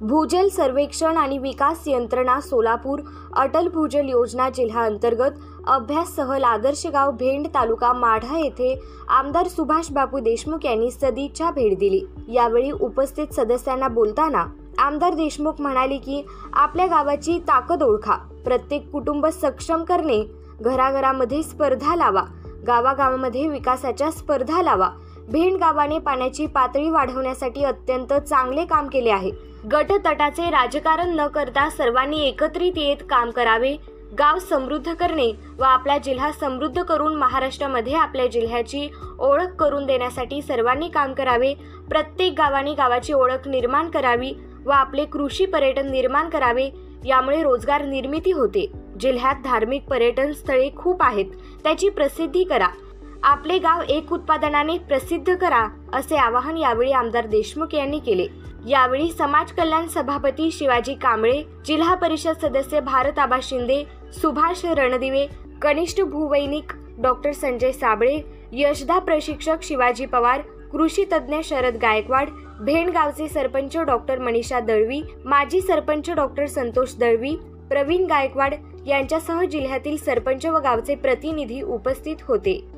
भूजल सर्वेक्षण आणि विकास यंत्रणा सोलापूर अटल भूजल योजना जिल्हा अंतर्गत अभ्यास सहल आदर्श गाव भेंड तालुका माढा येथे आमदार सुभाष बापू देशमुख यांनी सदिच्छा भेट दिली. यावेळी उपस्थित सदस्यांना बोलताना आमदार देशमुख म्हणाले की आपल्या गावाची ताकद ओळखा. प्रत्येक कुटुंब सक्षम करणे. घराघरामध्ये स्पर्धा लावा. गावागावामध्ये विकासाच्या स्पर्धा लावा. भेंड गावाने पाण्याची पातळी वाढवण्यासाठी अत्यंत चांगले काम केले आहे. गटतटाचे राजकारण न करता सर्वांनी एकत्रित येत काम करावे. गाव समृद्ध करणे व आपला जिल्हा समृद्ध करून महाराष्ट्रामध्ये आपल्या जिल्ह्याची ओळख करून देण्यासाठी सर्वांनी काम करावे. प्रत्येक गावाने गावाची ओळख निर्माण करावी व आपले कृषी पर्यटन निर्माण करावे. यामुळे रोजगार निर्मिती होते. जिल्ह्यात धार्मिक पर्यटन स्थळे खूप आहेत. त्याची प्रसिद्धी करा. आपले गाव एक उत्पादनाने प्रसिद्ध करा असे आवाहन यावेळी आमदार देशमुख यांनी केले. यावेळी समाज कल्याण सभापती शिवाजी कांबळे जिल्हा परिषद सदस्य भारत आबा शिंदे सुभाष रणदिवे कनिष्ठ भूवैनिक डॉक्टर संजय साबळे यशदा प्रशिक्षक शिवाजी पवार कृषी तज्ज्ञ शरद गायकवाड भेंडगावचे सरपंच डॉक्टर मनीषा दळवी माजी सरपंच डॉक्टर संतोष दळवी प्रवीण गायकवाड यांच्यासह जिल्ह्यातील सरपंच व गावचे प्रतिनिधी उपस्थित होते.